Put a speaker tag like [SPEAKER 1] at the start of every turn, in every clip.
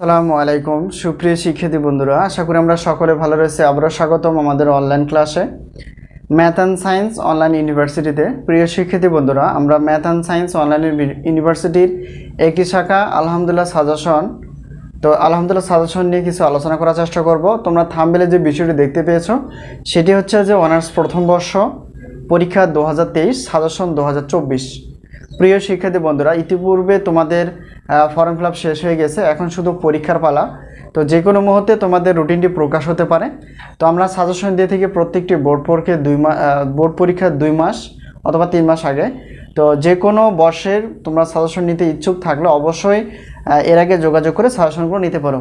[SPEAKER 1] আসসালামু আলাইকুম। সুপ্রিয় শিক্ষার্থী বন্ধুরা, আশা করি আমরা সকলে ভালো রয়েছে। আবারও স্বাগতম আমাদের অনলাইন ক্লাসে ম্যাথ অ্যান্ড সায়েন্স অনলাইন ইউনিভার্সিটিতে প্রিয় শিক্ষার্থী বন্ধুরা, আমরা ম্যাথ অ্যান্ড সায়েন্স অনলাইন ইউনিভার্সিটির একটি শাখা, আলহামদুলিল্লাহ সাজেশন তো আলহামদুলিল্লাহ সাজেশন নিয়ে কিছু আলোচনা করার চেষ্টা করব। তোমরা থামবেলে যে বিষয়টি দেখতে পেয়েছ, সেটি হচ্ছে যে অনার্স প্রথম বর্ষ পরীক্ষা দু হাজার তেইশ সাজেশন দু হাজার চব্বিশ। প্রিয় শিক্ষার্থী বন্ধুরা, ইতিপূর্বে তোমাদের ফর্ম ফিল শেষ হয়ে গেছে। এখন শুধু পরীক্ষার পালা। তো যে কোনো মুহূর্তে তোমাদের রুটিনটি প্রকাশ হতে পারে। তো আমরা সাজেশন দিয়ে থেকে প্রত্যেকটি বোর্ড পরীক্ষা দুই মাস বোর্ড পরীক্ষার দুই মাস অথবা তিন মাস আগে। তো যে কোনো বর্ষের তোমরা সাজেশন নিতে ইচ্ছুক থাকলে অবশ্যই এর আগে যোগাযোগ করে সাজেশনগুলো নিতে পারো।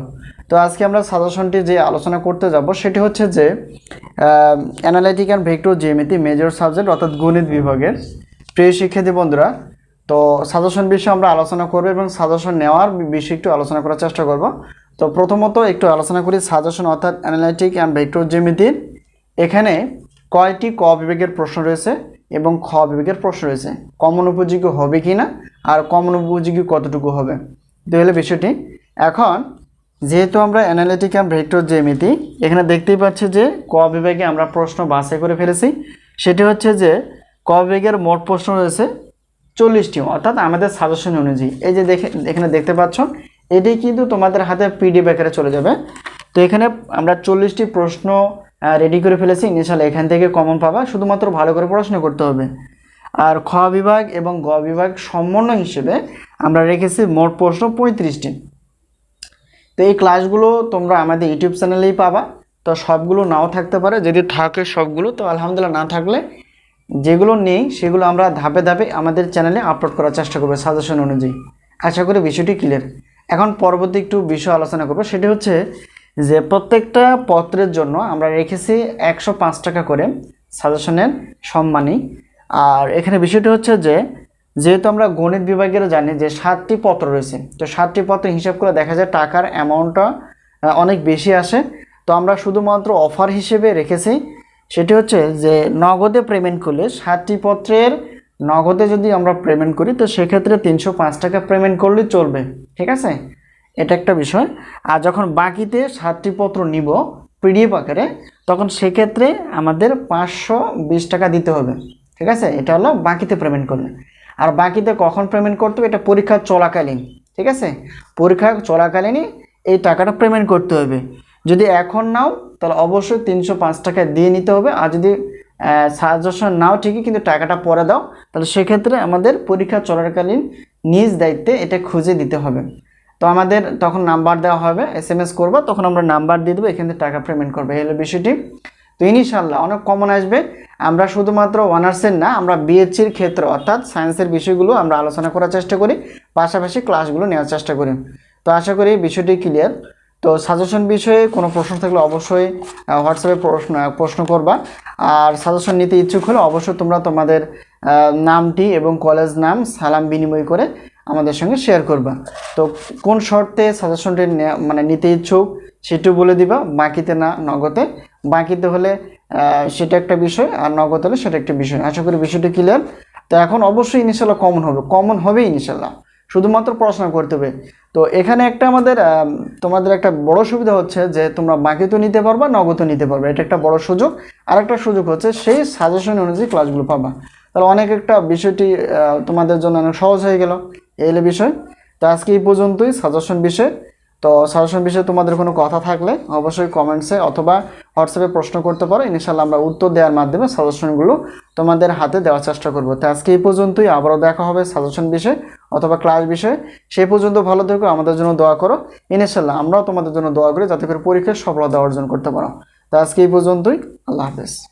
[SPEAKER 1] তো আজকে আমরা সাজেশনটি যে আলোচনা করতে যাব, সেটি হচ্ছে যে analytic and vector geometry major subject অর্থাৎ গণিত বিভাগের। প্রিয় শিক্ষার্থী বন্ধুরা তো সাজেশন বিষয়ে আমরা আলোচনা করব এবং সাজেশন নেওয়ার বিষয়ে একটু আলোচনা করার চেষ্টা করব। তো প্রথমত একটু আলোচনা করি সাজেশন অর্থাৎ অ্যানালাইটিক অ্যান্ড ভেক্টর জ্যামিতির এখানে কয়টি ক বিভাগের প্রশ্ন রয়েছে এবং খ বিভাগের প্রশ্ন রয়েছে। কমন উপযোগী হবে কি না আর কমন উপযোগী কতটুকু হবে? তো হলো বিষয়টি। এখন যেহেতু আমরা অ্যানালিটিক অ্যান্ড ভেক্টর জ্যামিতি এখানে দেখতেই পাচ্ছি যে ক বিভাগে আমরা প্রশ্ন বাছাই করে ফেলেছি। সেটি হচ্ছে যে ক বিভাগের মোট প্রশ্ন রয়েছে চল্লিশটি, অর্থাৎ আমাদের সাজেশন অনুযায়ী। এই যে দেখে, এখানে দেখতে পাচ্ছ, এটি কিন্তু তোমাদের হাতে পিডিএফ আকারে চলে যাবে। তো এখানে আমরা চল্লিশটি প্রশ্ন রেডি করে ফেলেছি। ইনিশিয়াল এখান থেকে কমন পাবা। শুধুমাত্র ভালো করে পড়াশোনা করতে হবে। আর খ বিভাগ এবং গ বিভাগ সমন্বয় হিসেবে আমরা রেখেছি মোট প্রশ্ন পঁয়ত্রিশটি। তো এই ক্লাসগুলো তোমরা আমাদের ইউটিউব চ্যানেলেই পাবা। তো সবগুলো নাও থাকতে পারে। যদি থাকে সবগুলো, তো আলহামদুলিল্লাহ না থাকলে যেগুলো নেই, সেগুলো আমরা ধাপে ধাপে আমাদের চ্যানেলে আপলোড করার চেষ্টা করব সাজেশন অনুযায়ী। আশা করি বিষয়টি ক্লিয়ার এখন পরবর্তী একটু বিষয় আলোচনা করব, সেটি হচ্ছে যে প্রত্যেকটা পত্রের জন্য আমরা রেখেছি একশো পাঁচ টাকা করে সাজেশনের সম্মানী আর এখানে বিষয়টি হচ্ছে যে, যেহেতু আমরা গণিত বিভাগের জানি যে সাতটি পত্র রয়েছে, তো সাতটি পত্র হিসাব করে দেখা যায় টাকার অ্যামাউন্টটা অনেক বেশি আসে। তো আমরা শুধুমাত্র অফার হিসেবে রেখেছি সেটি হচ্ছে যে নগদে পেমেন্ট করলে সাতটি পত্রের নগদে যদি আমরা পেমেন্ট করি, তো সেক্ষেত্রে তিনশো পাঁচ টাকা পেমেন্ট করলেই চলবে। ঠিক আছে? এটা একটা বিষয়। আর যখন বাকিতে সাতটি পত্র নিব পিডিএফ আকারে, তখন সেক্ষেত্রে আমাদের পাঁচশো বিশ টাকা দিতে হবে। ঠিক আছে? এটা হলো বাকিতে পেমেন্ট করলে। আর বাকিতে কখন পেমেন্ট করতে হবে? এটা পরীক্ষা চলাকালীন। ঠিক আছে? পরীক্ষা চলাকালীনই এই টাকাটা পেমেন্ট করতে হবে। যদি এখন নাও তাহলে অবশ্যই তিনশো পাঁচ টাকা দিয়ে নিতে হবে। আর যদি সাজেশন নাও ঠিকই, কিন্তু টাকাটা পরে দাও, তাহলে সেক্ষেত্রে আমাদের পরীক্ষা চলাকালীন নিজ দায়িত্বে এটা খুঁজে দিতে হবে। তো আমাদের তখন নাম্বার দেওয়া হবে এস এম এস করব, তখন আমরা নাম্বার দিয়ে দেবো, এখান থেকে টাকা পেমেন্ট করবে হলো বিষয়টি। তো ইনশাল্লাহ অনেক কমন আসবে। আমরা শুধুমাত্র অনার্সের না, আমরা বিএসসির ক্ষেত্রে, অর্থাৎ সায়েন্সের বিষয়গুলো আমরা আলোচনা করার চেষ্টা করি, পাশাপাশি ক্লাসগুলো নেওয়ার চেষ্টা করি। তো আশা করি বিষয়টি ক্লিয়ার তো সাজেশন বিষয়ে কোনো প্রশ্ন থাকলে অবশ্যই হোয়াটসঅ্যাপে প্রশ্ন প্রশ্ন করবা। আর সাজেশন নিতে ইচ্ছুক হলে অবশ্যই তোমরা তোমাদের নামটি এবং কলেজ নাম সালাম বিনিময় করে আমাদের সঙ্গে শেয়ার করবা। তো কোন শর্তে সাজেশনটি মানে নিতে ইচ্ছুক সেটিও বলে দিবা। বাকিতে না, নগদে। বাকিতে হলে সেটা একটা বিষয় আর নগদ হলে সেটা একটা বিষয়। আশা করি বিষয়টি ক্লিয়ার তো এখন অবশ্যই ইনশাল্লাহ কমন হবে। কমন হবে ইনশাল্লাহ শুধুমাত্র পড়াশোনা করতে হবে। তো এখানে একটা আমাদের তোমাদের একটা বড় সুবিধা হচ্ছে যে তোমরা বাকিতেও নিতে পারবা নগদও নিতে পারবে। এটা একটা বড় সুযোগ। আর একটা সুযোগ হচ্ছে সেই সাজেশন অনুযায়ী ক্লাসগুলো পাবা। তাহলে অনেক একটা বিষয়টি তোমাদের জন্য অনেক সহজ হয়ে গেল। এলে বিষয়। তো আজকে এই পর্যন্তই। সাজেশন বিষয় তো সাজেশন বিষয়ে তোমাদের কোনো কথা থাকলে অবশ্যই কমেন্টসে অথবা হোয়াটসঅ্যাপে প্রশ্ন করতে পারো। ইনশাল্লাহ আমরা উত্তর দেওয়ার মাধ্যমে সাজেশনগুলো তোমাদের হাতে দেওয়ার চেষ্টা করব। তো আজকে এই পর্যন্তই। আবারও দেখা হবে সাজেশন বিষয়ে অথবা ক্লাস বিষয়ে। সেই পর্যন্ত ভালো থেকো, আমাদের জন্য দোয়া করো। ইনশাল্লাহ আমরাও তোমাদের জন্য দোয়া করি যাতে করে পরীক্ষায় সফলতা অর্জন করতে পারো। তো আজকে এই পর্যন্তই। আল্লাহ হাফেজ।